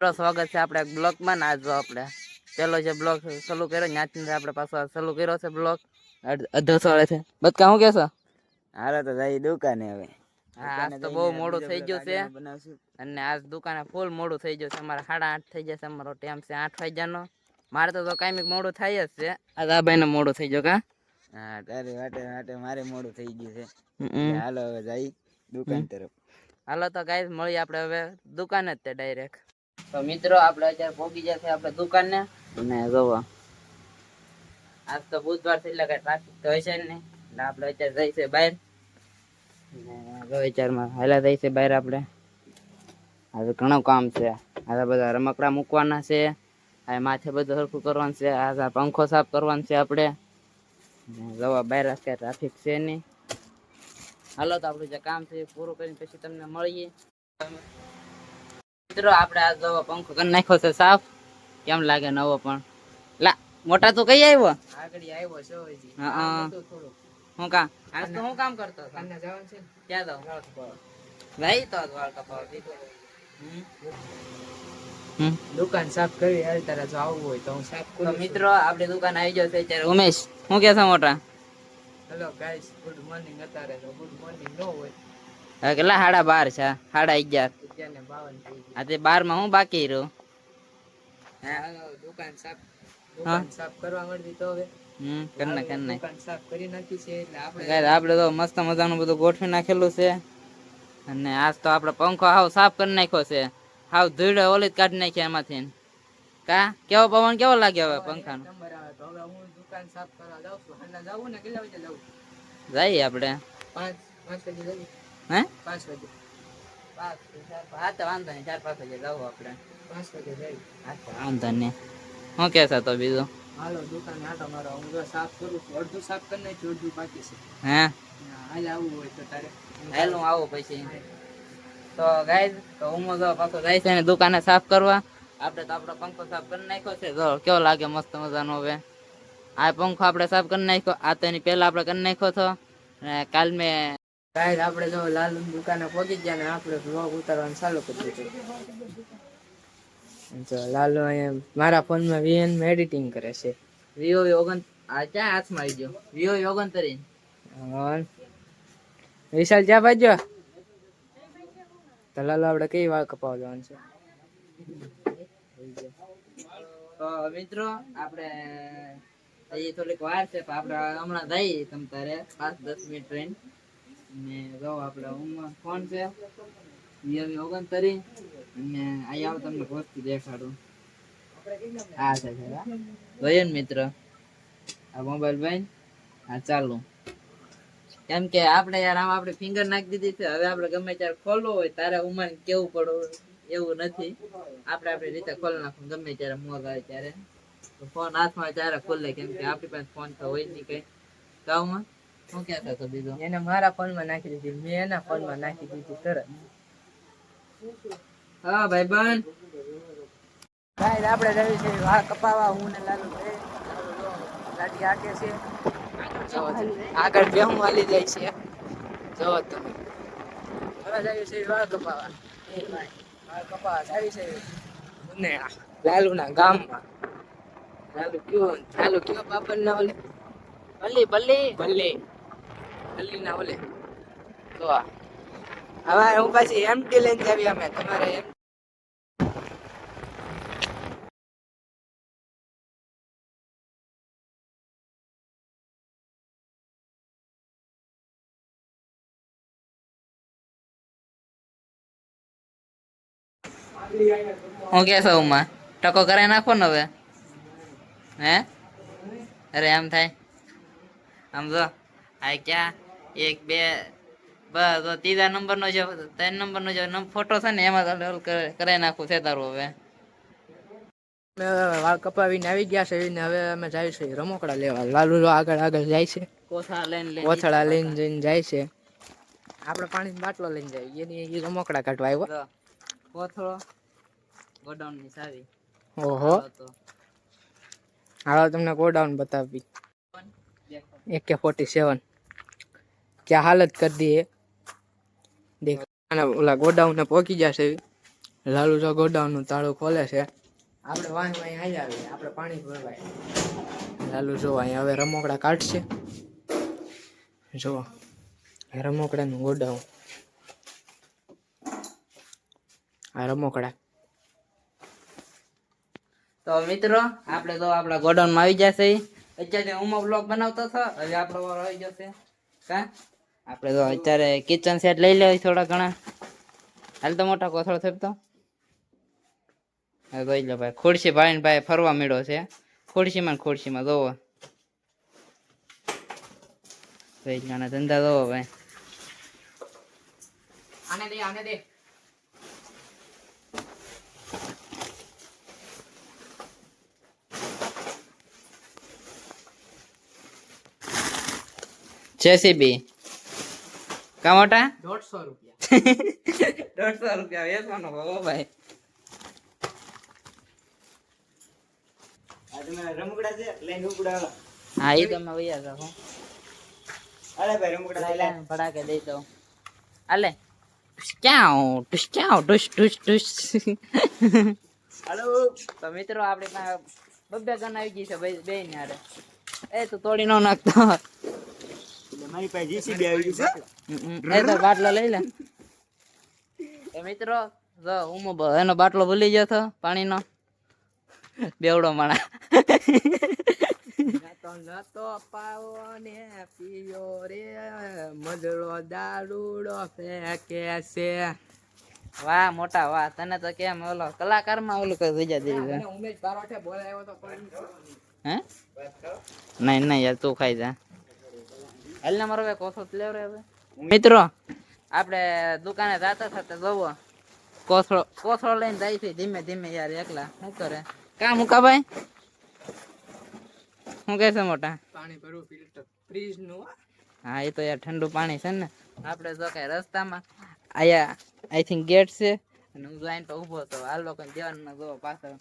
સ્વાગત છે આપણે બ્લોકમાં ના જો આપણે. પેલો જે બ્લોક ચાલુ કર્યો ત્યાંથી આપણે પાછો ચાલુ કર્યો છે બ્લોક. અડધો સોળે છે. બદકા શું કહેશો હાલો તો જઈ દુકાને હવે. આજ તો બહુ મોડું થઈ ગયું છે. અને આજ દુકાને ફૂલ મોડું થઈ ગયું છે. અમારે સાડા આઠ થઈ જશે અમારો ટાઈમ છે આઠ વાગ્યાનો. મારે તો કાંઈ મોડું થાય જ છે. આજ આ ભાઈને મોડું થઈ ગયો કા? હા તારી વાટે વાટે મારે મોડું થઈ ગયું છે. હાલો હવે જઈ દુકાન તરફ. હાલો તો ગાઈસ મળીએ આપણે હવે દુકાન જ તે ડાયરેક્ટ તો મિત્રો, આપણે અત્યારે પહોંચી જશે આપણે દુકાને. અને જોવા આજ તો બુધવાર છે, એટલે કઈ ટ્રાફિક તો હશે નહીં. એટલે આપણે અત્યારે જઈશે બહાર. કામ છે. આ બધા રમકડા મૂકવાના છે. આ માથે બધું સરખું કરવાનું છે. આ પંખો સાફ કરવાનો છે આપણે. જોવો બહાર કઈ ટ્રાફિક છે નહીં. હાલો તો આપણું જે કામ છે પૂરું કરીને પછી તમને મળીએ. મિત્રો આપણે આ જો પંખો કરી નાખ્યો છે સાફ. કેમ લાગે નવો પણ? લા મોટા તો કઈ આવ્યો? આગળ આવ્યો છો હા, હા. હું કા આજ તો હું કામ કરતો હતો? કાંડા જવાનું છે ક્યાં જાવ ભાઈ તો હમ. હમ. દુકાન સાફ કરી હાલ તારે જો આવવું હોય તો હું સાફ કરું મિત્રો આપણે દુકાન આવી ગયો ત્યારે ઉમેશ હું કે છે મોટા? હેલો ગાઈસ ગુડ મોર્નિંગ અત્યારે ગુડ મોર્નિંગ નો હોય. કેટલા? સાડા બાર છે. સાડા અગિયાર. આ તે બારમાં હું બાકી રહ્યો? હા, દુકાન સાફ દુકાન સાફ કરવા મળતી તો હવે. હમ કર કર દુકાન સાફ કરી નાખી છે એટલે આપણે આપણે તો મસ્ત મજાનું બધું ગોઠવી નાખેલું છે. અને આજ તો આપણે પંખો હાવ સાફ કરી નાખ્યો છે. હાવ ધૂળ ઓલી કાઢી નાખી એમાંથી કા? કેવો પવન કેવો લાગે હવે પંખાનો? નંબર આવે તો હવે હું દુકાન સાફ કરવા જાઉં છું. હાલના જાવું ને જઈએ આપણે. પાંચ વાગે હે? પાંચ વાગે. હા તો વાંધો નહીં, ચાર પાંચ વાગે જવું આપણે પાંચ વાગે જઈએ હા તો વાંધો નહીં શું કહેશો તો બીજું. હાલો દુકાન આટો મારો હું? જો સાફ કરું છું અડધું સાફ કરી નાખ્યું અડધું બાકી છે હે હાલ આવવું હોય તો તારે હાલ હું આવું પછી. તો ગાઈસ, તો હું તો પાછો જાય છે ને દુકાને સાફ કરવા. આપણે તો આપણો પંખો સાફ કરી નાખ્યો છે. જો, કેવો લાગે મસ્ત મજાનો હવે? આ પંખો આપણે સાફ કરી નાખ્યો. આ તો એની પહેલા આપણે કરી નાખ્યો હતો. અને કાલ મેં ગાઈસ આપણે જો લાલ દુકાને પહોંચી ગયા ને આપણે વ્લોગ ઉતારવાનું ચાલુ કરી દીધું. તો લાલુ અહીંયા મારા ફોનમાં વીએનમાં એડિટિંગ કરે છે. વિવો ઓગણ આ ક્યાં હાથમાં આવી ગયો? વિવો ઓગણતરી હન. વિશાલ જ્યાં ભાઈ તો લાલુ આપણે કઈ વાળ કપાવ જવાનું છે? તો મિત્રો આપણે હજી થોડીક વાર છે પણ આપણે હમણાં જઈએ તમ તારે. પાંચ દસ મિનિટ ટ્રેન ને જો આપણે હું ફોન છે વીઆવી ઓગણતરી અને અહીંયા તમને વસ્તુ દેખાડું. હા છે. જોયો મિત્ર, આ મોબાઈલ ભાઈ આ ચાલુ. કેમ કે આપણે યાર આમ આપણે ફિંગર નાખી દીધી છે, હવે આપણે ગમે ત્યારે ખોલવું હોય, તારે ઉમર કેવું પડવું એવું નથી. આપણે આપણી રીતે ખોલી નાખવું ગમે ત્યારે મોગ આવે ત્યારે. ફોન હાથમાં ત્યારે ખોલે કેમ કે આપણી પાસે ફોન તો હોય નહીં કઈ. ગામમાં શું કહેતા હતો બીજો? એને મારા ફોનમાં નાખી દીધી મેં એના ફોનમાં નાખી દીધી તરત. હા ભાઈ બન ભાઈ આપણે જઈએ છે વાળ કપાવા હું ને લાલુ બે લાડી છે. આગળ બેહું વાલી જાય છે. જો તમે. હવે જઈએ છીએ વાળ કપાવા. એ ભાઈ વાળ કપાવા જાય છે. ને લાલુના ગામમાં. લાલુ કયો લાલુ કયો બાપન ના ઓલે? ભલી ભલી. ભલે. ભલ્લી ના ઓલે તો. હવે હું પાછી એમટી લઈને આવી અમે, તમારે એમ. હું કે છો, ઉમા? ટકો કરાવી નાખો ને હવે. હે? અરે, એમ થાય. આમ જો, આ ક્યાં? એક બે બસ તો ત્રીજા નંબર નો જે ત્રણ નંબર નો જે ફોટો છે ને એમાં કરે- કરાવી નાખવું છે તારું હવે. વાળ કપાવીને આવી ગયા છે ને હવે અમે છે રમકડા લેવા. લાલુ આગળ આગળ જાય છે. કોથળા લઈને લઈને જઈને જાય છે. આપણે પાણીનો બાટલો લઈને જાય. એની એ રમકડા કાઢવા આવ્યો. કોથળો. ગોડાઉનની ચાવી ઓહો. હાલો તમને ગોડાઉન બતાવી. એકે ફોર્ટી સેવન ક્યાં હાલત કરી દી દેખ ઓલા ગોડાઉન પહોંચી જશે. લાલુ જો ગોડાઉનનું તાળું ખોલે છે. આપણે વાંહ વાંહ આવી આવીએ, આપણે પાણી ભરવાય. લાલુ જો અહીં હવે રમોકડા કાઢશે. જો રમકડાનું ગોડાઉન. આ રમોકડા. તો મિત્રો, આપણે તો આપણા ગોડાઉનમાં આવી જશે. અત્યારે હું બ્લોગ બનાવતો હતો, હવે આપણો આવી જશે. કા? આપણે તો અત્યારે કિચન સેટ લઈ લેવાય થોડા ઘણા. હાલ તો મોટા કોથળો થપતો. જોઈ લો ભાઈ ખુરશી ભાઈ ભાઈ ફરવા મેળો છે. ખુરશીમાં ખુરશીમાં જોવો. જોઈ લો ધંધા જોવો ભાઈ. આને દે આને દે. જેસીબી. કા મોટા? દોઢસો રૂપિયા. દોઢસો રૂપિયા વેચવાનો ભાવ હો ભાઈ. હા એ તમે વૈયા જાઓ ફટાકે દઈ દઉં. હાલે. ક્યાં ટુસ ક્યાં ટુસ ટુશ ટુશ તો મિત્રો આપડે પાસે બબ્બે ગન આવી ગઈ છે ભાઈ બે ને હારે. એ તો તોડી નો નાખતો. મારી પાસે જીસીબી આવી છે. હમ, હમ. એ તો બાટલો લઈ લે. એ મિત્રો જો હું એનો બાટલો ભૂલી ગયો હતો પાણીનો. બેવડો માણા. નતો નતો પાવો ને પીયો રે મજળો દારૂડો ફેંકે છે. વાહ મોટા વાહ. તને તો કેમ ઓલો કલાકારમાં ઓલું કઈ ઉમેશ બોલાવ્યો તો હે? નહીં નહીં યાર તું ખાઈ જા. હાલ ને મારો કોસો લેવ રે હવે. મિત્રો આપણે દુકાને જાતા થતા જોવો. કોથળો કોથળો લઈને જાય છે ધીમે ધીમે યાર એકલા. શું કરે? કા મુકા ભાઈ? શું કહે છે મોટા? પાણી ભરવું ફિલ્ટર ફ્રીજનું હા. એ તો યાર ઠંડુ પાણી છે ને. આપણે જો કઈ રસ્તામાં આયા આઈ થિંક ગેટ છે. અને હું જોઈને તો ઊભો હતો. આ લોકો દેવાનું જો પાછળ.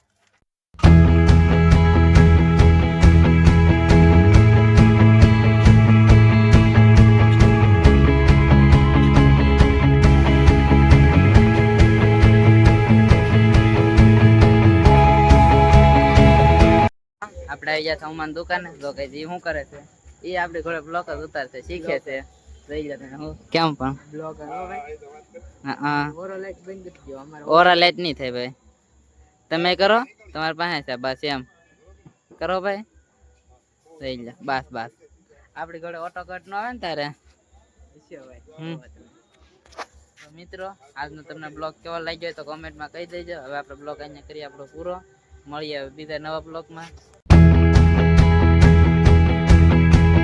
આવી ગયા હનુમાન દુકાને તો કઈ જી શું કરે છે? એ આપણી ઘોડે બ્લોક જ ઉતારશે શીખે છે. હું. કેમ પણ? બ્લોગ હા હા ઓરો લાઈટ નહીં થાય ભાઈ. તમે કરો તમારી પાસે છે બસ એમ. કરો ભાઈ. જોઈ જા બસ બસ. આપણી ઘોડે ઓટો કટ નો આવે ને તારે? છે હમ. તો મિત્રો આજનો તમને બ્લોગ કેવો લાગ્યો હોય તો કોમેન્ટમાં કહી દેજો. હવે આપણે બ્લોગ અહીંયા કરીએ આપણો પૂરો. મળીએ બીજા નવા બ્લોગમાં.